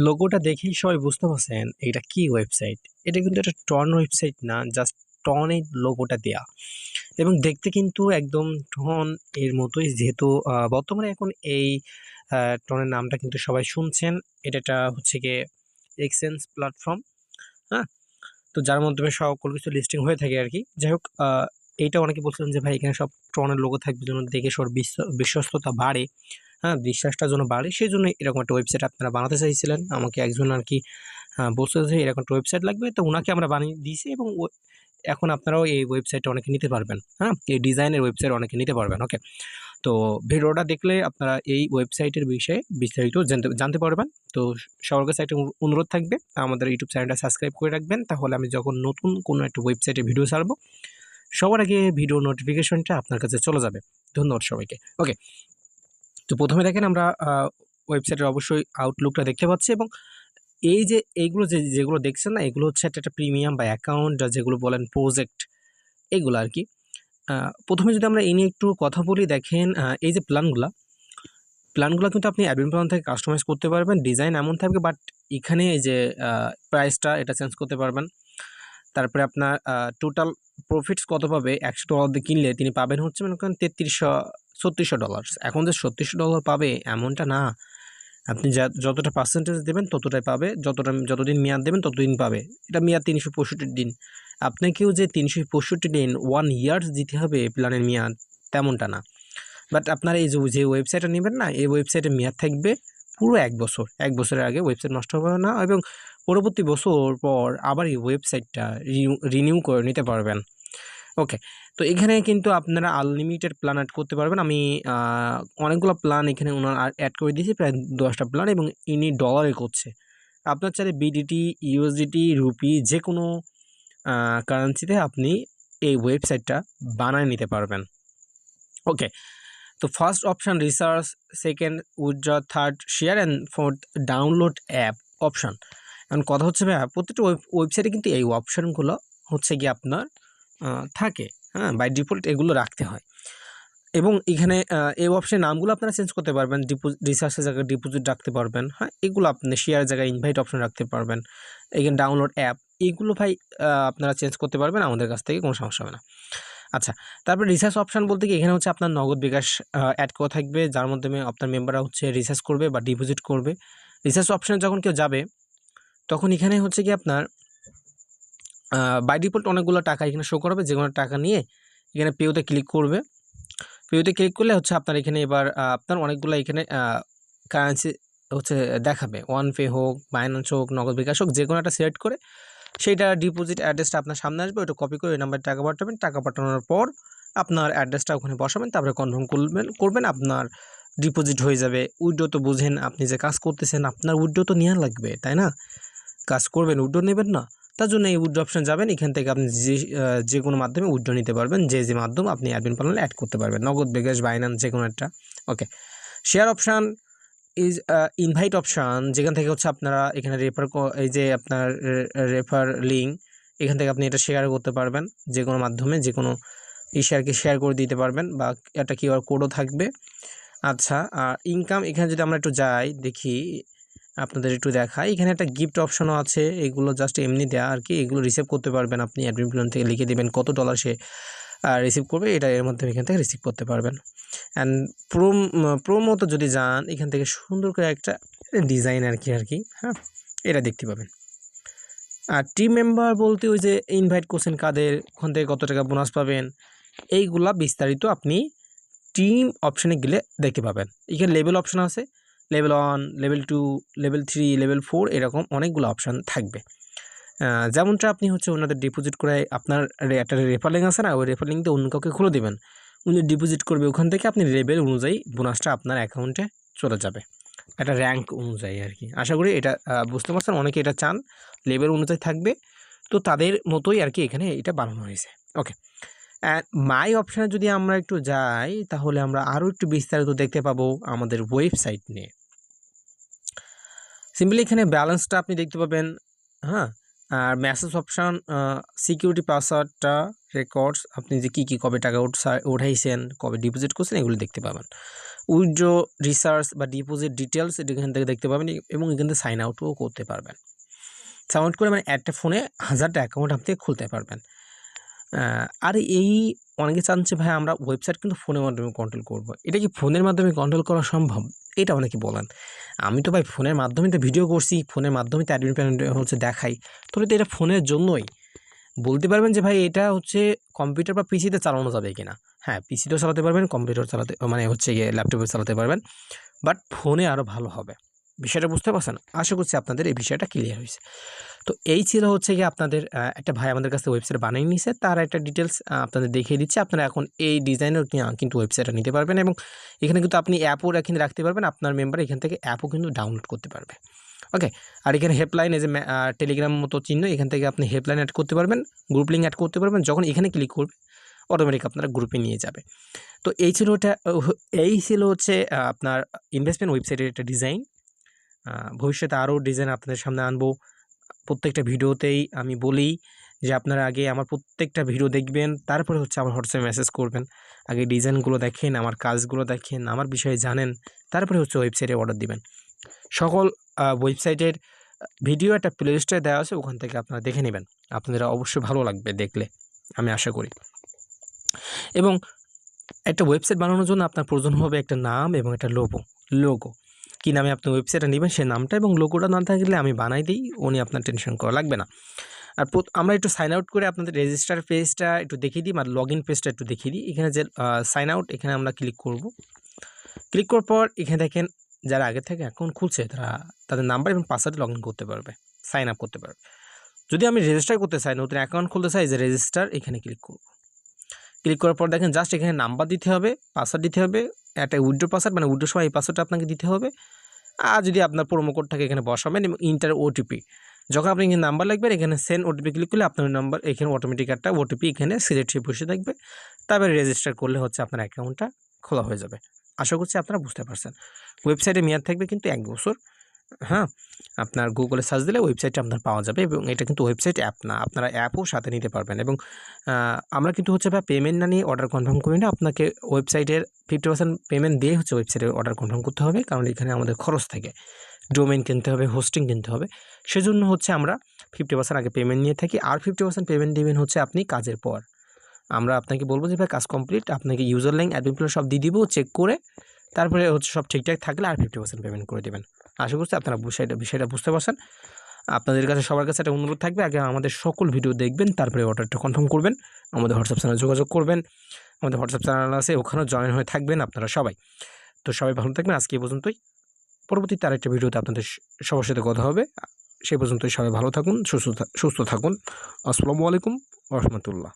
লোগোটা দেখেই সবাই বুঝতে পারছেন এটা কি ওয়েবসাইট এটা কিন্তু একটা টন ওয়েবসাইট না জাস্ট টনের লোগোটা দেয়া। এবং দেখতে কিন্তু একদম টন এর মতোই, যেহেতু বর্তমানে এখন এই টনের নামটা কিন্তু সবাই শুনছেন। এটা হচ্ছে গিয়ে এক্সচেঞ্জ প্ল্যাটফর্ম হ্যাঁ? তো যার মাধ্যমে সকল কিছু লিস্টিং হয়ে থাকে আর কি। যাই হোক এইটা অনেকে বলছিলেন যে, ভাই, এখানে সব টনের লোগো থাকবে, যেন দেখে বিশ্ব- বিশ্বস্ততা বাড়ে। হ্যাঁ বিশ্বাসটা যেন বাড়ে সেই জন্য এরকম একটা ওয়েবসাইট আপনারা বানাতে চাইছিলেন। আমাকে একজন আর কি বলছে যে এরকম একটা ওয়েবসাইট লাগবে, তো ওনাকে আমরা বানিয়ে দিয়েছি এবং এখন আপনারাও এই ওয়েবসাইটটা অনেকে নিতে পারবেন হ্যাঁ? এই ডিজাইনের ওয়েবসাইট অনেকে নিতে পারবেন ওকে তো ভিডিওটা দেখলে আপনারা এই ওয়েবসাইটের বিষয়ে বিস্তারিত জানতে জানতে পারবেন। তো সবার কাছে একটা অনুরোধ থাকবে, আমাদের ইউটিউব চ্যানেলটা সাবস্ক্রাইব করে রাখবেন, তাহলে আমি যখন নতুন কোনো একটা ওয়েবসাইটে ভিডিও ছাড়বো, সবার আগে ভিডিও নোটিফিকেশনটা আপনার কাছে চলে যাবে। ধন্যবাদ সবাইকে ওকে তো প্রথমে দেখেন আমরা ওয়েবসাইটের অবশ্যই আউটলুকটা দেখতে পাচ্ছি এবং এই যে এইগুলো যে, যেগুলো দেখছেন না, এগুলো হচ্ছে একটা একটা প্রিমিয়াম বা অ্যাকাউন্ট যেগুলো বলেন প্রজেক্ট এগুলো আর কি। প্রথমে যদি আমরা এই নিয়ে একটু কথা বলি, দেখেন এই যে প্ল্যানগুলো প্ল্যানগুলো কিন্তু আপনি অ্যাডমিন প্ল্যান থেকে কাস্টমাইজ করতে পারবেন ডিজাইন এমন থাকবে বাট এখানে এই যে প্রাইসটা এটা চেঞ্জ করতে পারবেন। তারপরে আপনার টোটাল প্রফিটস কত পাবে? একশো দিয়ে কিনলে তিনি পাবেন হচ্ছে মনে তেত্রিশশো ছত্রিশশো ডলার এখন যে ছত্রিশশো ডলার পাবে এমনটা না। আপনি যা, যতটা পার্সেন্টেজ দেবেন ততটাই পাবে। যতটা, যতদিন মেয়াদ দেবেন ততদিন পাবে। এটা মেয়াদ তিনশো পঁয়ষট্টি দিন। আপনাকেও যে তিনশো পঁয়ষট্টি দিন ওয়ান ইয়ার্স দিতে হবে প্ল্যানের মেয়াদ, তেমনটা না। বাট আপনার এই যে ওয়েবসাইটটা নেবেন না, এই ওয়েবসাইটের মেয়াদ থাকবে পুরো এক বছর। এক বছরের আগে ওয়েবসাইট নষ্ট হবে না এবং পরবর্তী বছর পর আবার এই ওয়েবসাইটটা রিনিউ করে নিতে পারবেন। ওকে তো এখানে কিন্তু আপনারা আনলিমিটেড প্ল্যান অ্যাড করতে পারবেন। আমি অনেকগুলো প্ল্যান এখানে ওনার অ্যাড করে দিয়েছি, প্রায় দশটা প্ল্যান এবং ইনি ডলারে করছে। আপনার চাইলে বিডিটি ইউএসডিটি রুপি যে কোনো কারেন্সিতে আপনি এই ওয়েবসাইটটা বানায় নিতে পারবেন। ওকে তো first option research second withdraw third share and fourth download app option এখন কথা হচ্ছে ভাইয়া প্রত্যেকটা ওয়েবসাইটে কিন্তু এই অপশানগুলো হচ্ছে গিয়ে আপনার থাকে হ্যাঁ? বাই ডিফল্ট এগুলো রাখতে হয়। এবং এখানে এই অপশনের নামগুলো আপনারা চেঞ্জ করতে পারবেন। ডিপোজিট রিসার্চের জায়গায় ডিপোজিট রাখতে পারবেন হ্যাঁ? এগুলো আপনি শেয়ারের জায়গায় ইনভাইট অপশন রাখতে পারবেন। এখানে ডাউনলোড অ্যাপ এইগুলো ভাই আপনারা চেঞ্জ করতে পারবেন, আমাদের কাছ থেকে কোনো সমস্যা হবে না। আচ্ছা তারপরে রিসার্চ অপশান বলতে কি, এখানে হচ্ছে আপনার নগদ বিকাশ অ্যাড করা থাকবে, যার মাধ্যমে আপনার মেম্বাররা হচ্ছে রিসার্চ করবে বা ডিপোজিট করবে। রিসার্চ অপশনে যখন কেউ যাবে, তখন এখানে হচ্ছে কি আপনার বাই ডিফল্ট অনেকগুলো টাকা এখানে শো করবে যে কোনো টাকা নিয়ে এখানে পেওতে ক্লিক করবে। পেওতে ক্লিক করলে হচ্ছে আপনার এখানে এবার আপনার অনেকগুলো এখানে কারেন্সি হচ্ছে দেখাবে। ওয়ান পে হোক বাইন্যান্স হোক, নগদ বিকাশ হোক যে কোনো একটা সিলেক্ট করে সেইটা ডিপোজিট অ্যাড্রেসটা আপনার সামনে আসবে, ওটা কপি করে ওই নাম্বারে টাকা পাঠাবেন। টাকা পাঠানোর পর আপনার অ্যাড্রেসটা ওখানে বসাবেন, তারপরে কনফার্ম করবেন করবেন, আপনার ডিপোজিট হয়ে যাবে। উইড্রো তো বুঝেন, আপনি যে কাজ করতেছেন, আপনার উইড্রো তো নেওয়া লাগবে, তাই না? কাজ করবেন উইড্রো নেবেন না। তার জন্য এই উইড্রো অপশন যাবেন। এখান থেকে আপনি যে যে কোনো মাধ্যমে উইড্রো নিতে পারবেন। যে যে মাধ্যম আপনি অ্যাডমিন প্যানেলে অ্যাড করতে পারবেন। নগদ বিকাশ বাইনান্স যে কোনো একটা okay share option is invite option যেখান থেকে হচ্ছে আপনারা এখানে রেফার এই যে আপনার রেফার লিঙ্ক এখান থেকে আপনি এটা শেয়ার করতে পারবেন। যে কোনো মাধ্যমে যে কোনো এই শেয়ারকে শেয়ার করে দিতে পারবেন বা একটা কিউআর কোডও থাকবে। আচ্ছা আর ইনকাম এখানে যদি আমরা একটু যাই, দেখি আপনাদের একটু দেখাই। এখানে একটা গিফট অপশনও আছে। এগুলো জাস্ট এমনি দেয়া আর কি। এগুলো রিসিভ করতে পারবেন আপনি। অ্যাডমিন প্ল্যান থেকে লিখে দেবেন কত ডলার সে রিসিভ করবে। এটা এর মাধ্যমে এখান থেকে রিসিভ করতে পারবেন। অ্যান্ড প্রোম প্রোমোতে যদি যান, এখান থেকে সুন্দর করে একটা ডিজাইন আর কি আর কি হ্যাঁ? এটা দেখতে পাবেন। আর টিম মেম্বার বলতে ওই যে ইনভাইট করছেন কাদের, ওখান থেকে কত টাকা বোনাস পাবেন, এইগুলা বিস্তারিত আপনি টিম অপশানে গেলে দেখতে পাবেন। এখানে লেভেল অপশান আছে। Level one level two level three level four এরকম অনেকগুলো অপশান থাকবে। যেমনটা আপনি হচ্ছে ওনাদের ডিপোজিট করে আপনার একটা রেফার আছে না, ওই রেফার লিঙ্ক দিয়ে অন্য কাউকে খুলে দেবেন। উনি ডিপোজিট করবে ওখান থেকে, আপনি লেভেল অনুযায়ী বোনাসটা আপনার অ্যাকাউন্টে চলে যাবে। একটা র্যাঙ্ক অনুযায়ী আর কি। আশা করি এটা বুঝতে পারছেন, অনেকে এটা চান লেভেল অনুযায়ী থাকবে। তো তাদের মতোই আর কি এখানে এটা বানানো হয়েছে। ওকে অ্যান্ড মাই অপশানে যদি আমরা একটু যাই, তাহলে আমরা আরও একটু বিস্তারিত দেখতে পাবো আমাদের ওয়েবসাইট নিয়ে। সিম্পলি এখানে ব্যালেন্সটা আপনি দেখতে পাবেন হ্যাঁ? আর মেসেজ অপশান সিকিউরিটি পাসওয়ার্ডটা রেকর্ডস আপনি যে কী কী কবে টাকা উঠাইছেন, কবে ডিপোজিট করছেন, এগুলো দেখতে পাবেন। উইথড্র রিসার্চ বা ডিপোজিট ডিটেলস এটা এখান থেকে দেখতে পাবেন, এবং এখান থেকে সাইন আউটও করতে পারবেন। সাইন আউট করে মানে একটা ফোনে হাজারটা অ্যাকাউন্ট আপনি খুলতে পারবেন। আর এই অনেকে চাচ্ছে ভাই, আমরা ওয়েবসাইট কিন্তু ফোনের মাধ্যমে কন্ট্রোল করব। এটা কি ফোনের মাধ্যমে কন্ট্রোল করা সম্ভব? এটা অনেকে বলেন। আমি তো ভাই ফোনের মাধ্যমে তো ভিডিও করছি, ফোনের মাধ্যমে তো অ্যাডমিট হচ্ছে দেখাই। তবে তো এটা ফোনের জন্যই। বলতে পারবেন যে ভাই এটা হচ্ছে কম্পিউটার বা পিসিতে চালানো যাবে কিনা? হ্যাঁ পিসিতেও চালাতে পারবেন কম্পিউটার চালাতে মানে হচ্ছে গিয়ে ল্যাপটপে চালাতে পারবেন। বাট ফোনে আরও ভালো হবে। বিষয়টা বুঝতে পারছেন? আশা করছি আপনাদের এই বিষয়টা ক্লিয়ার হয়েছে। তো এই ছিল হচ্ছে গিয়ে আপনাদের একটা ভাই আমাদের কাছে ওয়েবসাইট বানিয়ে নিছে। তার একটা ডিটেলস আপনাদের দেখিয়ে দিচ্ছে। আপনারা এখন এই ডিজাইনের কিন্তু ওয়েবসাইটটা নিতে পারবেন এবং এখানে কিন্তু আপনি অ্যাপও এখানে রাখতে পারবেন। আপনার মেম্বার এখান থেকে অ্যাপও কিন্তু ডাউনলোড করতে পারবে। ওকে আর এখানে হেল্পলাইন এই যে টেলিগ্রাম মতো চিহ্ন, এখান থেকে আপনি হেল্পলাইন অ্যাড করতে পারবেন গ্রুপ লিঙ্ক অ্যাড করতে পারবেন। যখন এখানে ক্লিক করবে অটোমেটিক আপনারা গ্রুপে নিয়ে যাবে। তো এই ছিল ওটা, এই ছিল হচ্ছে আপনার ইনভেস্টমেন্ট ওয়েবসাইটের একটা ডিজাইন ভবিষ্যতে আরও ডিজাইন আপনাদের সামনে আনব। প্রত্যেকটা ভিডিওতেই আমি বলি যে, আপনারা আগে আমার প্রত্যেকটা ভিডিও দেখবেন, তারপরে হচ্ছে আমার হোয়াটসঅ্যাপে মেসেজ করবেন। আগে ডিজাইনগুলো দেখেন, আমার কাজগুলো দেখেন, আমার বিষয়ে জানেন, তারপরে হচ্ছে ওয়েবসাইটে অর্ডার দিবেন। সকল ওয়েবসাইটের ভিডিও একটা প্লে লিস্টে দেওয়া আছে, ওখান থেকে আপনারা দেখে নেবেন। আপনাদের অবশ্যই ভালো লাগবে দেখলে, আমি আশা করি। এবং একটা ওয়েবসাইট বানানোর জন্য আপনার প্রয়োজন হবে একটা নাম এবং একটা লোগো লোগো কী নামে আপনি ওয়েবসাইটটা নেবেন সেই নামটা এবং লোগোটা না থাকলে আমি বানাই দিই, উনি আপনার টেনশন করা লাগবে না। আর আমরা একটু সাইন আউট করে আপনাদের রেজিস্টার পেজটা একটু দেখিয়ে দিই আর লগ ইন পেজটা একটু দেখিয়ে দিই। এখানে যে সাইন আউট এখানে আমরা ক্লিক করব। ক্লিক করার পর এখানে দেখেন, যারা আগে থেকে অ্যাকাউন্ট খুলছে, তারা তাদের নাম্বার এবং পাসওয়ার্ড লগ ইন করতে পারবে সাইন আপ করতে পারবে। যদি আমি রেজিস্টার করতে চাই, নতুন অ্যাকাউন্ট খুলতে চাই, যে রেজিস্টার এখানে ক্লিক করব। ক্লিক করার পর দেখেন জাস্ট এখানে নাম্বার দিতে হবে পাসওয়ার্ড দিতে হবে, একটা উইড্রো পাসওয়ার্ড মানে উইড্রো সময় এই পাসওয়ার্ডটা আপনাকে দিতে হবে। আর যদি আপনার প্রোমো কোড থাকে এখানে বসাবেন এবং ইন্টার ওটিপি যখন আপনি এখানে নাম্বার লাগবেন এখানে সেন্ড ওটিপি ক্লিক করলে আপনার নাম্বার, এখানে অটোমেটিক একটা ওটিপি এখানে সিলেক্ট হয়ে বসে থাকবে। তারপরে রেজিস্টার করলে হচ্ছে আপনার অ্যাকাউন্টটা খোলা হয়ে যাবে। আশা করছি আপনারা বুঝতে পারছেন। ওয়েবসাইটে মেয়াদ থাকবে কিন্তু এক বছর। হ্যাঁ আপনার গুগলে সার্চ দিলে ওয়েবসাইটটা আপনার পাওয়া যাবে এবং এটা কিন্তু ওয়েবসাইট অ্যাপ না, আপনারা অ্যাপও সাথে নিতে পারবেন এবং আমরা কিন্তু হচ্ছে বা পেমেন্ট না নিয়ে অর্ডার কনফার্ম করি না, আপনাকে ওয়েবসাইটের ফিফটি পার্সেন্ট পেমেন্ট দিয়ে হচ্ছে ওয়েবসাইটে অর্ডার কনফার্ম করতে হবে কারণ এখানে আমাদের খরচ থাকে। ডোমেন কিনতে হবে হোস্টিং কিনতে হবে, সেজন্য হচ্ছে আমরা ফিফটি পার্সেন্ট আগে পেমেন্ট নিয়ে থাকি আর ফিফটি পার্সেন্ট পেমেন্ট দেবেন হচ্ছে আপনি কাজের পর। আমরা আপনাকে বলব যে ভাই কাজ কমপ্লিট আপনাকে ইউজার লিঙ্ক অ্যাডমিন সব দিয়ে দিব চেক করে, তারপরে হচ্ছে সব ঠিকঠাক থাকলে আর ফিফটি পার্সেন্ট পেমেন্ট করে দেবেন। আশা করছি আপনারা বিষয়টা বিষয়টা বুঝতে পারছেন। আপনাদের কাছে, সবার কাছে একটা অনুরোধ থাকবে, আগে আমাদের সকল ভিডিও দেখবেন, তারপরে অর্ডারটা কনফার্ম করবেন, আমাদের হোয়াটসঅ্যাপ চ্যানেলে যোগাযোগ করবেন, আমাদের হোয়াটসঅ্যাপ চ্যানেল আছে, ওখানেও জয়েন হয়ে থাকবেন আপনারা সবাই। তো সবাই ভালো থাকবেন, আজকে এই পর্যন্তই। পরবর্তীতে আরেকটা ভিডিওতে আপনাদের সবার সাথে কথা হবে। সেই পর্যন্তই সবাই ভালো থাকুন, সুস্থ সুস্থ থাকুন। আসসালামু আলাইকুম রহমতুল্লাহ।